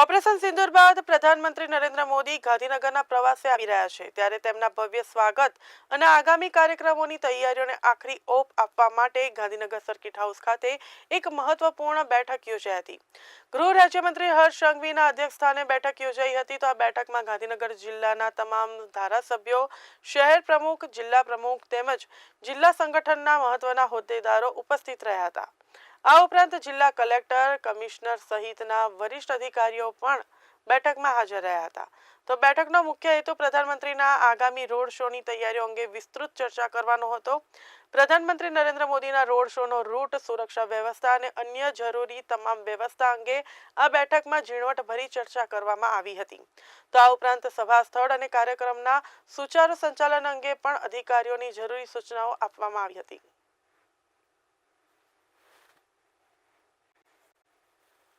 Operation સિંદુર બાદ પ્રધાનમંત્રી નરેન્દ્ર મોદી ગાંધીનગરના પ્રવાસે આવી રહ્યા છે. ત્યારે તેમના ભવ્ય સ્વાગત અને આગામી કાર્યક્રમોની તૈયારીઓને આખરી ઓપ આપવા માટે ગાંધીનગર સર્કિટ હાઉસ ખાતે એક મહત્વપૂર્ણ બેઠક યોજાઈ હતી. ગૃહ રાજ્યમંત્રી હર્ષ સંઘવીના અધ્યક્ષસ્થાને બેઠક યોજાઈ હતી તો આ બેઠકમાં ગાંધીનગર જિલ્લાના તમામ ધારાસભ્યો, શહેર પ્રમુખ, જિલ્લા પ્રમુખ તેમજ જિલ્લા સંગઠનના મહત્વના હોદ્દેદારો ઉપસ્થિત રહ્યા હતા. આ ઉપરાંત જિલ્લા કલેક્ટર, કમિશનર સહિતના વરિષ્ઠ અધિકારીઓ પણ બેઠકમાં હાજર રહ્યા હતા. તો બેઠકનો મુખ્ય હેતુ પ્રધાનમંત્રીના આગામી રોડ શોની તૈયારીઓ અંગે વિસ્તૃત ચર્ચા કરવાનો હતો. પ્રધાનમંત્રી નરેન્દ્ર મોદીના રોડ શોનો રૂટ, સુરક્ષા વ્યવસ્થા અને અન્ય જરૂરી તમામ વ્યવસ્થા અંગે આ બેઠકમાં ઝીણવટભરી ચર્ચા કરવામાં આવી હતી. તો આ ઉપરાંત સભા સ્થળ અને કાર્યક્રમના સુચારુ સંચાલન અંગે પણ અધિકારીઓની જરૂરી સૂચનાઓ આપવામાં આવી હતી.